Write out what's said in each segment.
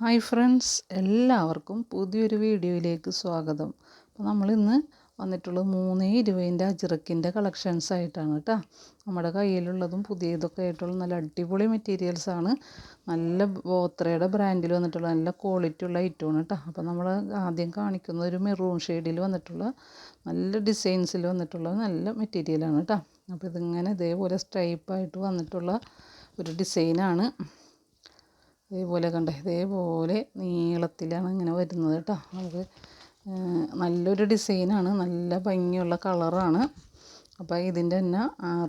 Hi friends എല്ലാവർക്കും പുതിയൊരു വീഡിയോയിലേക്ക് സ്വാഗതം. അപ്പോൾ നമ്മളിന്ന് വന്നിട്ടുള്ളത് മൂന്നേ ഇരുപതിന്റെ അജിറക്കിന്റെ കളക്ഷൻസ് ആയിട്ടാണ് കേട്ടോ. നമ്മുടെ കയ്യിലുള്ളതും പുതിയതൊക്കെ ആയിട്ടുള്ള നല്ല അടിപൊളി മെറ്റീരിയൽസ് ആണ്. നല്ല ബോത്രയുടെ ബ്രാൻഡിൽ വന്നിട്ടുള്ള നല്ല ക്വാളിറ്റി ഉള്ള ഐറ്റമാണ് കേട്ടോ. അപ്പോൾ നമ്മൾ ആദ്യം കാണിക്കുന്ന ഒരു മെറൂൺ ഷെയ്ഡിൽ വന്നിട്ടുള്ള നല്ല ഡിസൈൻസിൽ വന്നിട്ടുള്ള നല്ല മെറ്റീരിയലാണ് കേട്ടോ. അപ്പോൾ ഇതിങ്ങനെ ഇതേപോലെ സ്ട്രൈപ്പായിട്ട് വന്നിട്ടുള്ള ഒരു ഡിസൈനാണ് ഇതേപോലെ കണ്ടേ? ഇതേപോലെ നീളത്തിലാണ് ഇങ്ങനെ വരുന്നത് കേട്ടോ. നമുക്ക് നല്ലൊരു ഡിസൈനാണ്. നല്ല ഭംഗിയുള്ള കളറാണ്. അപ്പോൾ ഇതിന്റെ തന്നെ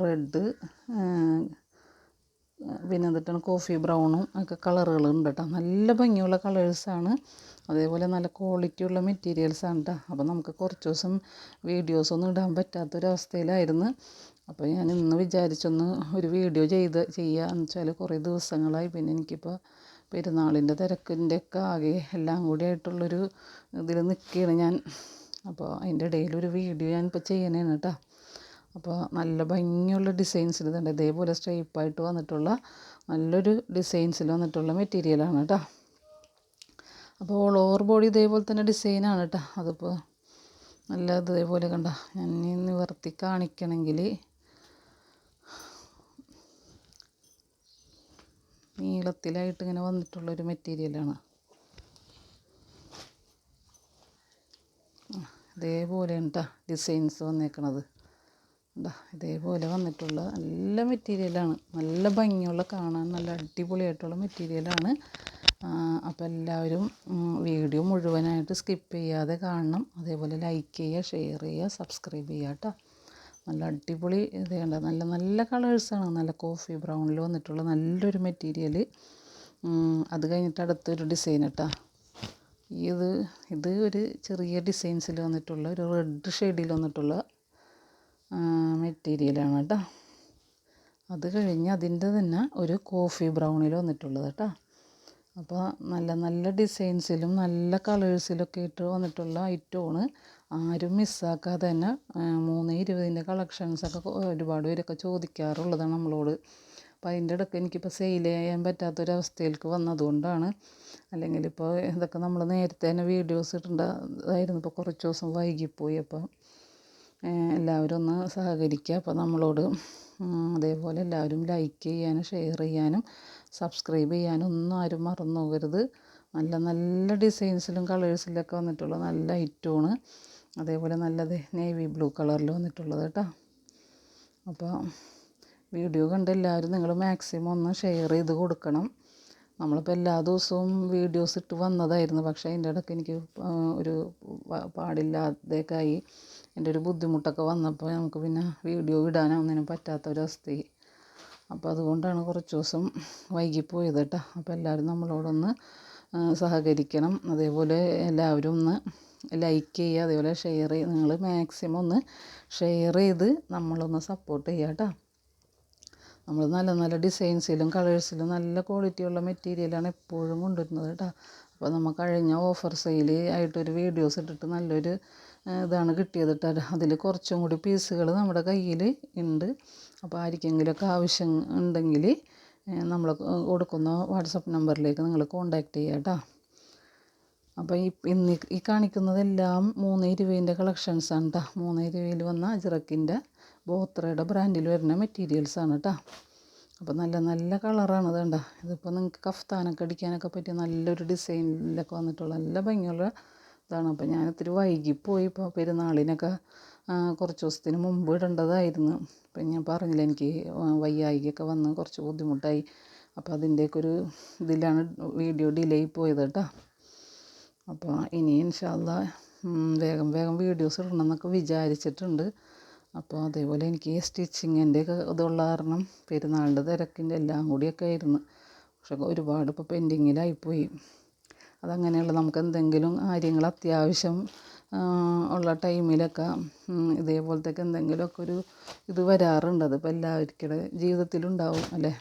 റെഡ് പിന്നെ എന്നിട്ടാണ് കോഫി ബ്രൗണും ഒക്കെ കളറുകളുണ്ട് കേട്ടോ. നല്ല ഭംഗിയുള്ള കളേഴ്സാണ്. അതേപോലെ നല്ല ക്വാളിറ്റി ഉള്ള മെറ്റീരിയൽസാണ് കേട്ടോ. അപ്പോൾ നമുക്ക് കുറച്ച് ദിവസം വീഡിയോസൊന്നും ഇടാൻ പറ്റാത്തൊരവസ്ഥയിലായിരുന്നു. അപ്പോൾ ഞാൻ ഇന്ന് വിചാരിച്ചൊന്ന് ഒരു വീഡിയോ ചെയ്ത് ചെയ്യുക എന്ന് വെച്ചാൽ കുറേ ദിവസങ്ങളായി. പിന്നെ എനിക്കിപ്പോൾ പെരുന്നാളിന്റെ തിരക്കിന്റെ ഒക്കെ ആകെ എല്ലാം കൂടി ആയിട്ടുള്ളൊരു ഇതിൽ നിൽക്കുകയാണ് ഞാൻ. അപ്പോൾ അതിന്റെ ഇടയിലൊരു വീഡിയോ ഞാൻ ഞാനിപ്പോൾ ചെയ്യണേണ് കേട്ടോ. അപ്പോൾ നല്ല ഭംഗിയുള്ള ഡിസൈൻസിൽ തന്നെ ഇതേപോലെ സ്ട്രൈപ്പായിട്ട് വന്നിട്ടുള്ള നല്ലൊരു ഡിസൈൻസിൽ വന്നിട്ടുള്ള മെറ്റീരിയലാണ് കേട്ടോ. അപ്പോൾ ഓൾ ഓവർ ബോഡി ഇതേപോലെ തന്നെ ഡിസൈനാണ് കേട്ടോ. അതിപ്പോൾ നല്ല ഇതേപോലെ കണ്ട? ഞാൻ നിവർത്തി കാണിക്കണമെങ്കിൽ നീളത്തിലായിട്ട് ഇങ്ങനെ വന്നിട്ടുള്ളൊരു മെറ്റീരിയലാണ് ഇതേപോലെയാണ് കേട്ടോ ഡിസൈൻസ് വന്നേക്കണത്. എന്താ ഇതേപോലെ വന്നിട്ടുള്ള നല്ല മെറ്റീരിയലാണ് നല്ല ഭംഗിയുള്ള കാണാൻ നല്ല അടിപൊളിയായിട്ടുള്ള മെറ്റീരിയലാണ് അപ്പോൾ എല്ലാവരും വീഡിയോ മുഴുവനായിട്ട് സ്കിപ്പ് ചെയ്യാതെ കാണണം. അതേപോലെ ലൈക്ക് ചെയ്യുക ഷെയർ ചെയ്യുക സബ്സ്ക്രൈബ് ചെയ്യുക കേട്ടോ നല്ല അടിപൊളി ഇത് നല്ല നല്ല കളേഴ്സാണ് നല്ല കോഫി ബ്രൗണിൽ വന്നിട്ടുള്ള നല്ലൊരു മെറ്റീരിയൽ അത് കഴിഞ്ഞിട്ട് അടുത്തൊരു ഡിസൈൻ കേട്ടോ ഇത് ഇത് ഒരു ചെറിയ ഡിസൈൻസിൽ വന്നിട്ടുള്ള ഒരു റെഡ് ഷെയ്ഡിൽ വന്നിട്ടുള്ള മെറ്റീരിയലാണ് കേട്ടോ അത് കഴിഞ്ഞ് അതിന്റെ തന്നെ ഒരു കോഫി ബ്രൗണിൽ വന്നിട്ടുള്ളത് കേട്ടോ അപ്പോൾ നല്ല നല്ല ഡിസൈൻസിലും നല്ല കളേഴ്സിലൊക്കെ ഇട്ട് വന്നിട്ടുള്ള ഐറ്റമാണ് ആരും മിസ്സാക്കാതെ തന്നെ മൂന്ന് ഇരുപതിന്റെ കളക്ഷൻസൊക്കെ ഒരുപാട് പേരൊക്കെ ചോദിക്കാറുള്ളതാണ് നമ്മളോട്. അപ്പോൾ അതിന്റെ ഇടയ്ക്ക് എനിക്കിപ്പോൾ സെയിൽ ചെയ്യാൻ പറ്റാത്തൊരവസ്ഥയിലേക്ക് വന്നതുകൊണ്ടാണ്. അല്ലെങ്കിൽ ഇപ്പോൾ ഇതൊക്കെ നമ്മൾ നേരത്തെ തന്നെ വീഡിയോസ് ഇടേണ്ടതായിരുന്നു ഇപ്പോൾ കുറച്ച് ദിവസം വൈകിപ്പോയി അപ്പോൾ എല്ലാവരും ഒന്ന് സഹകരിക്കുക അപ്പോൾ നമ്മളോട് അതേപോലെ എല്ലാവരും ലൈക്ക് ചെയ്യാനും ഷെയർ ചെയ്യാനും സബ്സ്ക്രൈബ് ചെയ്യാനും ഒന്നും ആരും മറന്നു പോകരുത് നല്ല നല്ല ഡിസൈൻസിലും കളേഴ്സിലൊക്കെ വന്നിട്ടുള്ള നല്ല ഐറ്റമാണ് അതേപോലെ നല്ലത് നേവി ബ്ലൂ കളറിൽ വന്നിട്ടുള്ളത് കേട്ടോ. അപ്പോൾ വീഡിയോ കണ്ട് എല്ലാവരും നിങ്ങൾ മാക്സിമം ഒന്ന് ഷെയർ ചെയ്ത് കൊടുക്കണം. നമ്മളിപ്പോൾ എല്ലാ ദിവസവും വീഡിയോസ് ഇട്ട് വന്നതായിരുന്നു. പക്ഷേ അതിന്റെ ഇടയ്ക്ക് എനിക്ക് ഒരു പാടില്ലാതേക്കായി എന്റെ ഒരു ബുദ്ധിമുട്ടൊക്കെ വന്നപ്പോൾ നമുക്ക് പിന്നെ വീഡിയോ ഇടാനോ ഒന്നിനും പറ്റാത്തൊരവസ്ഥയായി. അപ്പോൾ അതുകൊണ്ടാണ് കുറച്ച് ദിവസം വൈകിപ്പോയത് കേട്ടോ. അപ്പോൾ എല്ലാവരും നമ്മളോടൊന്ന് സഹകരിക്കണം. അതേപോലെ എല്ലാവരും ഒന്ന് ലൈക്ക് ചെയ്യുക അതേപോലെ ഷെയർ ചെയ്യുക. നിങ്ങൾ മാക്സിമം ഒന്ന് ഷെയർ ചെയ്ത് നമ്മളൊന്ന് സപ്പോർട്ട് ചെയ്യുക കേട്ടോ. നമ്മൾ നല്ല നല്ല ഡിസൈൻസിലും കളേഴ്സിലും നല്ല ക്വാളിറ്റിയുള്ള മെറ്റീരിയലാണ് എപ്പോഴും കൊണ്ടുവരുന്നത് കേട്ടോ. അപ്പോൾ നമ്മൾ കഴിഞ്ഞ ഓഫർ സെയിൽ ആയിട്ടൊരു വീഡിയോസ് ഇട്ടിട്ട് നല്ലൊരു ഇതാണ് കിട്ടിയത് കേട്ടോ. അതിൽ കുറച്ചും കൂടി പീസുകൾ നമ്മുടെ കയ്യിൽ ഉണ്ട് അപ്പോൾ ആർക്കെങ്കിലുമൊക്കെ ആവശ്യം ഉണ്ടെങ്കിൽ നമ്മൾ കൊടുക്കുന്ന വാട്സപ്പ് നമ്പറിലേക്ക് നിങ്ങൾ കോൺടാക്റ്റ് ചെയ്യുക കേട്ടോ. അപ്പോൾ ഈ ഇന്ന് ഈ കാണിക്കുന്നതെല്ലാം മൂന്ന് ഇരുപതിന്റെ കളക്ഷൻസാണ് കേട്ടോ മൂന്ന് ഇരുപതിൽ വന്ന അജിറക്കിന്റെ ബോത്രയുടെ ബ്രാൻഡിൽ വരുന്ന മെറ്റീരിയൽസാണ് കേട്ടോ അപ്പോൾ നല്ല നല്ല കളറാണ് ഇതേണ്ട ഇതിപ്പോൾ നിങ്ങൾക്ക് കഫ്താനൊക്കെ അടിക്കാനൊക്കെ പറ്റിയ നല്ലൊരു ഡിസൈനിലൊക്കെ വന്നിട്ടുള്ള നല്ല ഭംഗിയുള്ള ഇതാണ്. അപ്പോൾ ഞാൻ ഇത്തിരി വൈകിപ്പോയി ഇപ്പോൾ പെരുന്നാളിനൊക്കെ കുറച്ച് ദിവസത്തിന് മുമ്പ് ഇടേണ്ടതായിരുന്നു. അപ്പം ഞാൻ പറഞ്ഞില്ല എനിക്ക് വയ്യായികയൊക്കെ വന്ന് കുറച്ച് ബുദ്ധിമുട്ടായി. അപ്പോൾ അതിന്റെയൊക്കെ ഒരു ഇതിലാണ് വീഡിയോ ഡിലേ പോയത് കേട്ടോ അപ്പോൾ ഇനി ഇൻഷാല്ല വേഗം വേഗം വീഡിയോസ് ഇടണം എന്നൊക്കെ വിചാരിച്ചിട്ടുണ്ട്. അപ്പോൾ അതേപോലെ എനിക്ക് സ്റ്റിച്ചിങ്ങിന്റെ ഒക്കെ ഇതുള്ള കാരണം പെരുന്നാളിന്റെ തിരക്കിന്റെ എല്ലാം കൂടിയൊക്കെ ആയിരുന്നു. പക്ഷെ ഒരുപാട് ഇപ്പോൾ പെൻഡിങ്ങിലായിപ്പോയി അതങ്ങനെയുള്ള നമുക്ക് എന്തെങ്കിലും കാര്യങ്ങൾ അത്യാവശ്യം ഉള്ള ടൈമിലൊക്കെ ഇതേപോലത്തെ എന്തെങ്കിലുമൊക്കെ ഒരു ഇത് വരാറുണ്ട്. അതിപ്പോൾ എല്ലാവർക്കും ജീവിതത്തിലുണ്ടാവും അല്ലേ?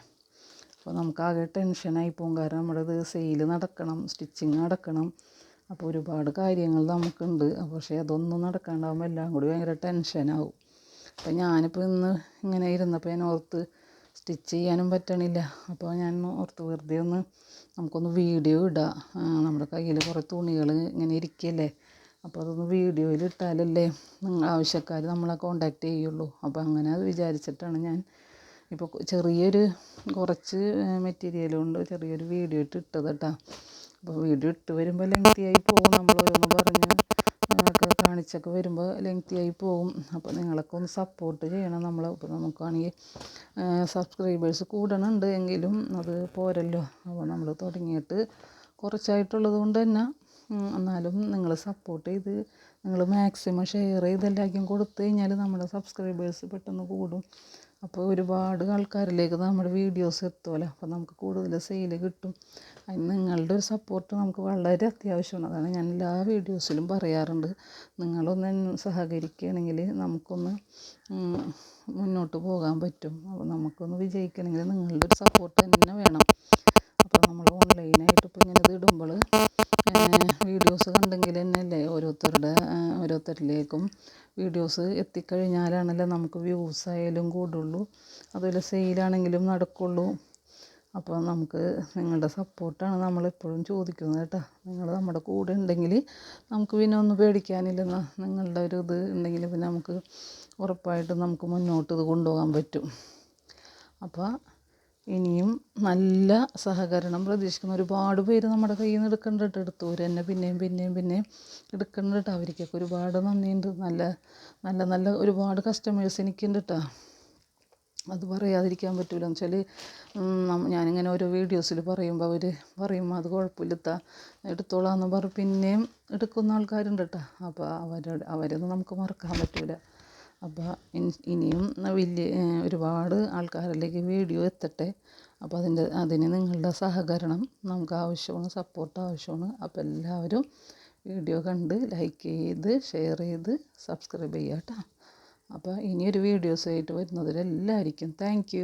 അപ്പോൾ നമുക്കാകെ ടെൻഷനായി പോകും കാരണം നമ്മുടെ ഇത് സെയിൽ നടക്കണം സ്റ്റിച്ചിങ് നടക്കണം. അപ്പോൾ ഒരുപാട് കാര്യങ്ങൾ നമുക്കുണ്ട്. പക്ഷേ അതൊന്നും നടക്കാണ്ടാകുമ്പോൾ എല്ലാം കൂടി ഭയങ്കര ടെൻഷനാവും അപ്പോൾ ഞാനിപ്പോൾ ഇന്ന് ഇങ്ങനെ ഇരുന്നപ്പോൾ ഞാൻ ഓർത്ത് സ്റ്റിച്ച് ചെയ്യാനും പറ്റണില്ല. അപ്പോൾ ഞാൻ ഓർത്ത് വെറുതെ ഒന്ന് നമുക്കൊന്ന് വീഡിയോ ഇടാം. നമ്മുടെ കയ്യിൽ കുറേ തുണികൾ ഇങ്ങനെ ഇരിക്കല്ലേ? അപ്പോൾ അതൊന്ന് വീഡിയോയിൽ ഇട്ടാലല്ലേ ആവശ്യക്കാർ നമ്മളെ കോണ്ടാക്റ്റ് ചെയ്യുള്ളൂ. അപ്പോൾ അങ്ങനെ അത് വിചാരിച്ചിട്ടാണ് ഞാൻ ഇപ്പോൾ ചെറിയൊരു കുറച്ച് മെറ്റീരിയൽ കൊണ്ട് ചെറിയൊരു വീഡിയോ ഇട്ട് ഇട്ടത് കേട്ടോ. അപ്പോൾ വീഡിയോ ഇട്ട് വരുമ്പോൾ ലെങ്തി ആയി പോകും നമ്മൾ ഓരോന്ന് പറഞ്ഞ്. ഒക്കെ കാണിച്ചൊക്കെ വരുമ്പോൾ ലെങ്തി ആയി പോകും. അപ്പോൾ നിങ്ങളൊക്കെ ഒന്ന് സപ്പോർട്ട് ചെയ്യണം നമ്മൾ ഇപ്പോൾ നമുക്കാണെങ്കിൽ സബ്സ്ക്രൈബേഴ്സ് കൂടണുണ്ട് എങ്കിലും അത് പോരല്ലോ. അപ്പോൾ നമ്മൾ തുടങ്ങിയിട്ട് കുറച്ചായിട്ടുള്ളത് കൊണ്ട് തന്നെ എന്നാലും നിങ്ങൾ സപ്പോർട്ട് ചെയ്ത് നിങ്ങൾ മാക്സിമം ഷെയർ ചെയ്ത് എല്ലാവർക്കും കൊടുത്തു കഴിഞ്ഞാൽ നമ്മുടെ സബ്സ്ക്രൈബേഴ്സ് പെട്ടെന്ന് കൂടും. അപ്പോൾ ഒരുപാട് ആൾക്കാരിലേക്ക് നമ്മുടെ വീഡിയോസ് എത്തുമല്ലോ. അപ്പോൾ നമുക്ക് കൂടുതൽ സെയിൽ കിട്ടും. അതിന് നിങ്ങളുടെ ഒരു സപ്പോർട്ട് നമുക്ക് വളരെ അത്യാവശ്യമാണ്. അതാണ് ഞാൻ എല്ലാ വീഡിയോസിലും പറയാറുണ്ട്. നിങ്ങളൊന്ന് സഹകരിക്കുകയാണെങ്കിൽ നമുക്കൊന്ന് മുന്നോട്ട് പോകാൻ പറ്റും. അപ്പോൾ നമുക്കൊന്ന് വിജയിക്കണമെങ്കിൽ നിങ്ങളുടെ ഒരു സപ്പോർട്ട് തന്നെ വേണം. അപ്പോൾ നമ്മൾ ഓൺലൈനായിട്ട് ഇപ്പോൾ ഇങ്ങനെ ഇടുമ്പോൾ വീഡിയോസ് കണ്ടെങ്കിൽ തന്നെയല്ലേ ഓരോരുത്തരുടെ ഓരോരുത്തരിലേക്കും വീഡിയോസ് എത്തിക്കഴിഞ്ഞാലാണല്ലോ നമുക്ക് വ്യൂസ് ആയാലും കൂടുള്ളൂ. അതുപോലെ സെയിലാണെങ്കിലും നടക്കുള്ളൂ. അപ്പോൾ നമുക്ക് നിങ്ങളുടെ സപ്പോർട്ടാണ് നമ്മളെപ്പോഴും ചോദിക്കുന്നത് കേട്ടോ. നിങ്ങൾ നമ്മുടെ കൂടെ ഉണ്ടെങ്കിൽ നമുക്ക് പിന്നെ ഒന്നും പേടിക്കാനില്ലെന്ന് നിങ്ങളുടെ ഒരു ഇത് ഉണ്ടെങ്കിൽ പിന്നെ നമുക്ക് ഉറപ്പായിട്ടും നമുക്ക് മുന്നോട്ട് ഇത് കൊണ്ടുപോകാൻ പറ്റും. അപ്പോൾ ഇനിയും നല്ല സഹകരണം പ്രതീക്ഷിക്കുന്ന. ഒരുപാട് പേര് നമ്മുടെ കയ്യിൽ നിന്ന് എടുക്കുന്നുണ്ട് എടുത്തവർ തന്നെ പിന്നെയും പിന്നെയും പിന്നെയും എടുക്കുന്നുണ്ട് അവർക്കൊക്കെ ഒരുപാട് നന്ദിയുണ്ട്. നല്ല നല്ല നല്ല ഒരുപാട് കസ്റ്റമേഴ്സ് എനിക്കുണ്ട് കേട്ടോ അത് പറയാതിരിക്കാൻ പറ്റില്ല എന്ന് വെച്ചാൽ ഞാനിങ്ങനെ ഓരോ വീഡിയോസിൽ പറയുമ്പോൾ അവർ പറയും അത് കുഴപ്പമില്ലത്ത എടുത്തോളാന്ന് പറഞ്ഞ് പിന്നെയും എടുക്കുന്ന ആൾക്കാരുണ്ട് കേട്ടോ അപ്പോൾ അവരുടെ അവരൊന്നും നമുക്ക് മറക്കാൻ പറ്റില്ല അപ്പോൾ ഇനിയും വലിയ ഒരുപാട് ആൾക്കാരിലേക്ക് വീഡിയോ എത്തട്ടെ. അപ്പോൾ അതിന്റെ അതിന് നിങ്ങളുടെ സഹകരണം നമുക്ക് ആവശ്യമാണ് സപ്പോർട്ട് ആവശ്യമാണ്. അപ്പോൾ എല്ലാവരും വീഡിയോ കണ്ട് ലൈക്ക് ചെയ്ത് ഷെയർ ചെയ്ത് സബ്സ്ക്രൈബ് ചെയ്യുക കേട്ടോ അപ്പോൾ ഇനിയൊരു വീഡിയോസുമായിട്ട് വരുന്നതിൽ എല്ലാവർക്കും താങ്ക്